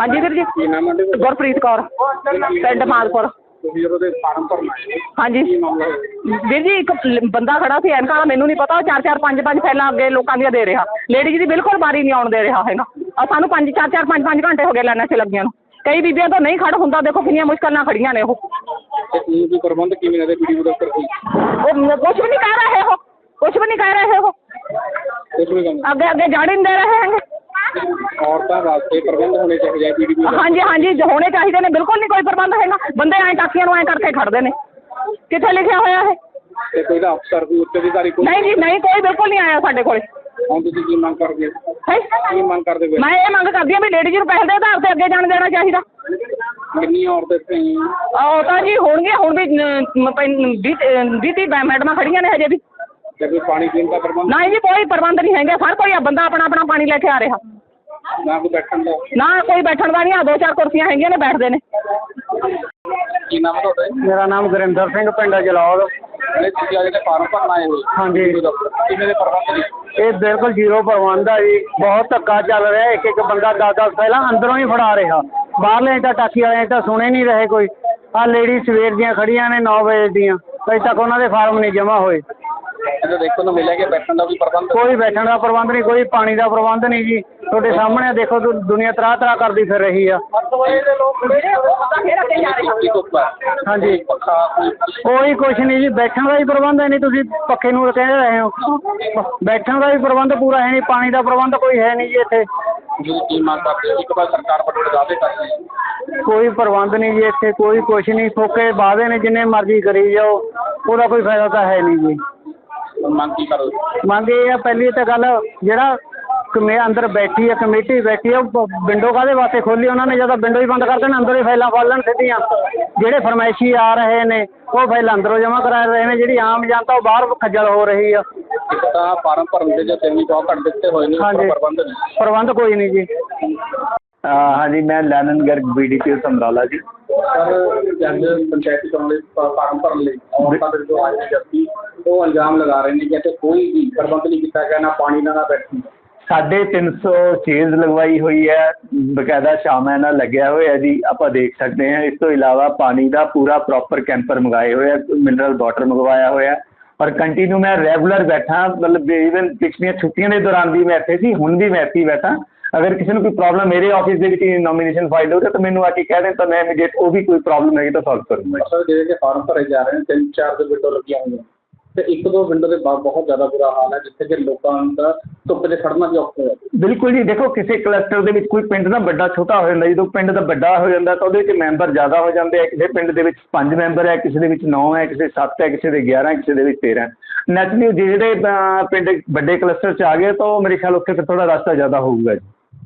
ਹਾਂਜੀ ਵੀਰ ਜੀ। ਕੀ ਨਾਮ ਹੈ ਤੁਹਾਡਾ? ਗੁਰਪ੍ਰੀਤ ਕੌਰ ਪਿੰਡ ਮਾਲਪੁਰ। ਤੁਸੀਂ ਜਦੋਂ ਦੇ ਫਾਰਮ ਭਰਨਾ ਹੈ। ਹਾਂਜੀ। ਵੀਰ ਜੀ ਇੱਕ ਲ- ਬੰਦਾ ਖੜਾ ਸੀ ਐਨਕਾਂ ਵਾਲਾ ਮੈਨੂੰ ਨਹੀਂ ਪਤਾ ਉਹ ਚਾਰ ਚਾਰ ਪੰਜ ਪੰਜ ਫੈਲਾਂ ਅੱਗੇ ਲੋਕਾਂ ਦੀਆਂ ਦੇ ਰਿਹਾ। ਲੇਡੀਜ਼ ਦੀ ਬਿਲਕੁਲ ਬਾਰੀ ਨਹੀਂ ਆਉਣ ਦੇ ਰਿਹਾ ਹੈਗਾ ਆ ਸਾਨੂੰ ਪੰਜ ਚਾਰ ਚਾਰ ਪੰਜ ਪੰਜ ਘੰਟੇ ਹੋ ਗਏ ਲਾਈਨਾਂ 'ਚ ਲੱਗੀਆਂ ਨੂੰ। ਕਈ ਬੀਬੀਆਂ ਤਾਂ ਨਹੀਂ ਖੜ ਹੁੰਦਾ ਦੇਖੋ ਕਿੰਨੀਆਂ ਮੁਸ਼ਕਲ ਨਾਲ ਖੜੀਆਂ ਨੇ ਉਹ। ਤੇ ਇਹ ਵੀ ਪ੍ਰਬੰਧ ਕਿਵੇਂ ਦਫ਼ਤਰ ਕੋਈ ਉਹ ਕੁਝ ਵੀ ਨਹੀਂ ਕਹਿ ਰਹੇ ਉਹ। ਕੁਝ ਵੀ ਨਹੀਂ ਕਹਿ ਰਹੇ ਉਹ। ਕੁਝ ਵੀ ਕੰਮ ਅੱਗੇ ਅੱਗੇ ਜਾਣ ਹੀ ਨਹੀਂ ਦੇ ਰਹੇ ਹੈਗੇ। ਔਰਤਾਂ ਵਾਸਤੇ ਪ੍ਰਬੰਧ ਹੋਣੇ ਚਾਹੀਦੇ ਆ ਵੀਡੀਓ ਹਾਂਜੀ ਹਾਂਜੀ ਹੋਣੇ ਚਾਹੀਦੇ ਨੇ ਬਿਲਕੁਲ ਨਹੀਂ ਕੋਈ ਪ੍ਰਬੰਧ ਹੈਗਾ। ਬੰਦੇ ਐਂ ਟਾਕੀਆਂ ਨੂੰ ਐਂ ਕਰਕੇ ਖੜਦੇ ਨੇ। ਕਿੱਥੇ ਲਿਖਿਆ ਹੋਇਆ ਹੈ ਤੇ ਕੋਈ ਦਾ ਅਫਸਰ ਕੋਈ ਉੱਚ ਅਧਿਕਾਰੀ ਕੋਈ ਨਹੀਂ ਜੀ ਨਹੀਂ ਕੋਈ ਬਿਲਕੁਲ ਨਹੀਂ ਆਇਆ ਸਾਡੇ ਕੋਲ। ਹੁਣ ਤੁਸੀਂ ਕੀ ਮੰਗ ਕਰਦੇ? ਹੋ? ਹੈ ਕੀ ਮੰਗ ਕਰਦੇ ਹੋ ਮੈਂ ਇਹ ਮੰਗ ਕਰਦੀ ਹਾਂ ਵੀ ਲੇਡੀਜ਼ ਨੂੰ ਪੈਸੇ ਦੇ ਆਧਾਰ ਤੇ ਅੱਗੇ ਜਾਣ ਦੇਣਾ ਚਾਹੀਦਾ। ਕਿੰਨੀਆਂ ਔਰਤਾਂ ਇੱਥੇ? ਉਹ ਤਾਂ ਜੀ ਹੋਣਗੀਆਂ ਹੁਣ ਵੀ ਵੀਹ ਤੀਹ ਮੈਡਮਾਂ ਖੜੀਆਂ ਨੇ ਹਜੇ ਵੀ। ਤੇ ਕੋਈ ਪਾਣੀ ਪੀਣ ਦਾ ਪ੍ਰਬੰਧ? ਨਹੀਂ ਜੀ ਕੋਈ ਪ੍ਰਬੰਧ ਨਹੀਂ ਹੈਗਾ। ਹਰ ਕੋਈ ਬੰਦਾ ਆਪਣਾ ਆਪਣਾ ਪਾਣੀ ਲੈ ਕੇ ਆ ਰਿਹਾ। ਨਾ ਕੋਈ ਬੈਠਣ ਦਾ? ਨਾ ਕੋਈ ਬੈਠਣ ਦਾ ਨਹੀਂ ਆ ਦੋ ਚਾਰ ਕੁਰਸੀਆਂ ਹੈਗੀਆਂ ਨੇ ਬੈਠਦੇ ਨੇ। ਕੀ ਨਾਮ ਹੈ ਤੁਹਾਡਾ ਜੀ? ਮੇਰਾ ਨਾਮ ਗੁਰਿੰਦਰ ਸਿੰਘ ਪਿੰਡ ਜਲੌਰ। ਜਿਹੜੇ ਤੁਸੀਂ ਅੱਜ ਦੇ ਫਾਰਮ ਭਰਨ ਆਏ ਹੋ ਹਾਂਜੀ। ਵੀਡੀਓ ਦਫ਼ਤਰ, ਕਿਵੇਂ ਦੇ ਪ੍ਰਬੰਧ ਨੇ? ਇਹ ਬਿਲਕੁਲ ਜ਼ੀਰੋ ਪ੍ਰਬੰਧ ਆ ਜੀ। ਬਹੁਤ ਧੱਕਾ ਚੱਲ ਰਿਹਾ। ਇੱਕ ਇੱਕ ਬੰਦਾ ਦਸ ਦਸ ਪਹਿਲਾਂ ਅੰਦਰੋਂ ਹੀ ਫੜਾ ਰਿਹਾ। ਬਾਹਰਲੇ ਤਾਂ ਟਾਕੀ ਵਾਲੇ ਤਾਂ ਸੁਣੇ ਨਹੀਂ ਰਹੇ ਕੋਈ। ਆ ਲੇਡੀ ਸਵੇਰ ਦੀਆਂ ਖੜੀਆਂ ਨੇ 9 ਵਜੇ ਦੀਆਂ। ਅਜੇ ਤੱਕ ਉਹਨਾਂ ਦੇ ਫਾਰਮ ਨਹੀਂ ਜਮ੍ਹਾਂ ਹੋਏ। ਇਹਦੇ ਦੇਖਣ ਨੂੰ ਮਿਲਿਆ ਕਿ ਬੈਠਣ ਦਾ ਵੀ ਪ੍ਰਬੰਧ? ਕੋਈ ਬੈਠਣ ਦਾ ਪ੍ਰਬੰਧ ਨਹੀਂ ਕੋਈ ਪਾਣੀ ਦਾ ਪ੍ਰਬੰਧ ਨਹੀਂ ਜੀ। ਤੁਹਾਡੇ ਸਾਹਮਣੇ ਦੇਖੋ ਦੁ- ਦੁਨੀਆ ਤਰਾ ਤਰਾ ਕਰਦੀ ਫਿਰ ਰਹੀ ਆ। ਹਾਂਜੀ। ਕੋਈ ਕੁਛ ਨਹੀਂ ਜੀ ਬੈਠਣ ਦਾ ਹੀ ਪ੍ਰਬੰਧ ਹੈ ਨਹੀਂ ਤੁਸੀਂ ਪੱਖੇ ਨੂੰ ਕਹਿ ਰਹੇ ਹੋ। ਬੈਠਣ ਦਾ ਵੀ ਪ੍ਰਬੰਧ ਪੂਰਾ ਹੈ ਨਹੀਂ ਪਾਣੀ ਦਾ ਪ੍ਰਬੰਧ ਕੋਈ ਹੈ ਨਹੀਂ ਜੀ ਇੱਥੇ। ਤੁਸੀਂ ਕੀ ਮੰਗ ਕਰਦੇ ਹੋ ਇੱਕ ਵਾਰ ਸਰਕਾਰ ਵੱਲੋਂ ਦਾਅਵੇ ਕਰਦੇ ਹੈ ਕੋਈ ਪ੍ਰਬੰਧ ਨਹੀਂ ਜੀ ਇੱਥੇ ਕੋਈ ਕੁਛ ਨਹੀਂ ਫੋਕੇ ਵਾਅਦੇ ਨੇ ਜਿੰਨੇ ਮਰਜ਼ੀ ਕਰੀ ਜਾਓ ਉਹਦਾ ਕੋਈ ਫਾਇਦਾ ਤਾਂ ਹੈ ਨਹੀਂ ਜੀ। ਮੰਗ ਕੀ ਕਰੋ? ਮੰਗ ਇਹ ਆ ਪਹਿਲੀ ਤਾਂ ਗੱਲ ਜਿਹੜਾ ਕਮੇ ਅੰਦਰ ਬੈਠੀ ਹੈ ਕਮੇਟੀ ਬੈਠੀ ਹੈ ਉਹ ਵਿੰਡੋ ਕਾਹਦੇ ਵਾਸਤੇ ਖੋਲੀ ਉਹਨਾਂ ਨੇ? ਜਦੋਂ ਵਿੰਡੋ ਹੀ ਬੰਦ ਕਰ ਦੇਣ ਅੰਦਰ ਹੀ ਫਾਈਲਾਂ ਖੋਲ ਲੈਣ ਸਿੱਧੀਆਂ। ਜਿਹੜੇ ਫਰਮਾਇਸ਼ੀ ਆ ਰਹੇ ਨੇ ਉਹ ਫਾਈਲਾਂ ਅੰਦਰੋਂ ਜਮ੍ਹਾਂ ਕਰਾ ਰਹੇ ਨੇ ਜਿਹੜੀ ਆਮ ਜਨਤਾ ਉਹ ਬਾਹਰ ਖੱਜਲ ਹੋ ਰਹੀ ਆ। ਇੱਕ ਤਾਂ ਫਾਰਮ ਭਰਨ ਦੇ ਜੋ ਤਿੰਨ ਬਹੁਤ ਘੱਟ ਦਿੱਤੇ ਹੋਏ ਨੇ ਹਾਂਜੀ। ਉੱਪਰ ਪ੍ਰਬੰਧ ਕੋਈ ਨਹੀਂ ਜੀ। ਹਾਂਜੀ ਮੈਂ ਲੈਨਨ ਗਰਗ ਬੀਡੀਪੀ ਸਮਰਾਲਾ ਜੀ। ਸਰ ਜੰਗ ਪੰਚਾਇਤੀ ਚੋਣ ਲਈ ਫਾ- ਫਾਰਮ ਭਰਨ ਲਈ ਔਰਤਾਂ ਦੇ ਜੋ ਆਏ ਨੇ ਜੱਤੀ ਉਹ ਇਲਜ਼ਾਮ ਲਗਾ ਰਹੇ ਨੇ ਕਿ ਇੱਥੇ ਕੋਈ ਵੀ ਪ੍ਰਬੰਧ ਨਹੀਂ ਕੀਤਾ ਗਿਆ ਨਾ ਪਾਣੀ ਦਾ ਨਾ ਦਾ। ਸਾਢੇ 300 ਚੇਜ਼ ਲਗਵਾਈ ਹੋਈ ਹੈ। ਬਕਾਇਦਾ ਸ਼ਾਮਾਂ ਨਾਲ ਲੱਗਿਆ ਹੋਇਆ ਜੀ, ਆਪਾਂ ਦੇਖ ਸਕਦੇ ਹਾਂ। ਇਸ ਤੋਂ ਇਲਾਵਾ ਪਾਣੀ ਦਾ ਪੂਰਾ ਪ੍ਰੋਪਰ ਕੈਂਪਰ ਮੰਗਾਏ ਹੋਏ ਆ ਮਿਨਰਲ ਵਾਟਰ ਮੰਗਵਾਇਆ ਹੋਇਆ। ਔਰ ਕੰਟੀਨਿਊ ਮੈਂ ਰੈਗੂਲਰ ਬੈਠਾ, ਮਤਲਬ ਈਵਨ ਪਿਛਲੀਆਂ ਛੁੱਟੀਆਂ ਦੇ ਦੌਰਾਨ ਵੀ ਮੈਂ ਇੱਥੇ ਸੀ, ਹੁਣ ਵੀ ਮੈਂ ਇੱਥੇ ਹੀ ਬੈਠਾ। ਅਗਰ ਕਿਸੇ ਨੂੰ ਕੋਈ ਪ੍ਰੋਬਲਮ ਮੇਰੇ ਆਫਿਸ ਦੇ ਵਿੱਚ ਨੋਮੀਨੇਸ਼ਨ ਫਾਈਲ ਹੋ ਤਾਂ ਮੈਨੂੰ ਆ ਕੇ ਕਹਿ ਦੇਣ, ਤਾਂ ਮੈਂ ਇਮੀਡੀਏਟ ਉਹ ਵੀ ਕੋਈ ਪ੍ਰੋਬਲਮ ਹੈਗੀ ਤਾਂ ਸੋਲਵ ਕਰੂੰਗਾ ਸਰ ਜਿਹੜੇ ਕਿ ਫਾਰਮ ਭਰੇ ਜਾ ਰਹੇ ਨੇ, ਤਿੰਨ ਚਾਰ ਦੇ ਵਿੰਡੋ ਲੱਗੀਆਂ ਹੋਈਆਂ। ਤੇ ਇੱਕ ਦੋ ਵਿੰਡੋ ਦੇ ਬਾਹਰ ਬਹੁਤ ਜ਼ਿਆਦਾ ਬੁਰਾ ਹਾਲ ਹੈ, ਜਿੱਥੇ ਕਿ ਲੋਕਾਂ ਦਾ ਧੁੱਪ 'ਚ ਖੜਨਾ ਵੀ ਔਖਾ ਹੈ। ਬਿਲਕੁਲ ਜੀ, ਦੇਖੋ ਕਿਸੇ ਕਲਸਟਰ ਦੇ ਵਿੱਚ ਕੋਈ ਪਿੰਡ ਨਾ ਵੱਡਾ ਛੋਟਾ ਹੋ ਜਾਂਦਾ, ਜਦੋਂ ਪਿੰਡ ਦਾ ਵੱਡਾ ਹੋ ਜਾਂਦਾ ਤਾਂ ਉਹਦੇ 'ਚ ਮੈਂਬਰ ਜ਼ਿਆਦਾ ਹੋ ਜਾਂਦੇ ਆ, ਕਿਸੇ ਪਿੰਡ ਦੇ ਵਿੱਚ ਪੰਜ ਮੈਂਬਰ ਹੈ ਕਿਸੇ ਦੇ ਵਿੱਚ ਨੌ ਹੈ ਕਿਸੇ ਸੱਤ ਹੈ ਕਿਸੇ ਦੇ 11 ਕਿਸੇ ਦੇ ਵਿੱਚ 13 ਨੈਚੁਰਲੀ ਜਿਹੜੇ ਪਿੰਡ ਵੱਡੇ ਕਲਸਟਰ 'ਚ ਆ ਗਏ ਤਾਂ ਉਹ ਮੇਰੇ ਖਿਆਲ ਉੱਥੇ ਫਿਰ ਥੋੜ੍ਹਾ ਰਸਤਾ ਜ਼ਿਆਦਾ ਹੋਊਗਾ ਜੀ।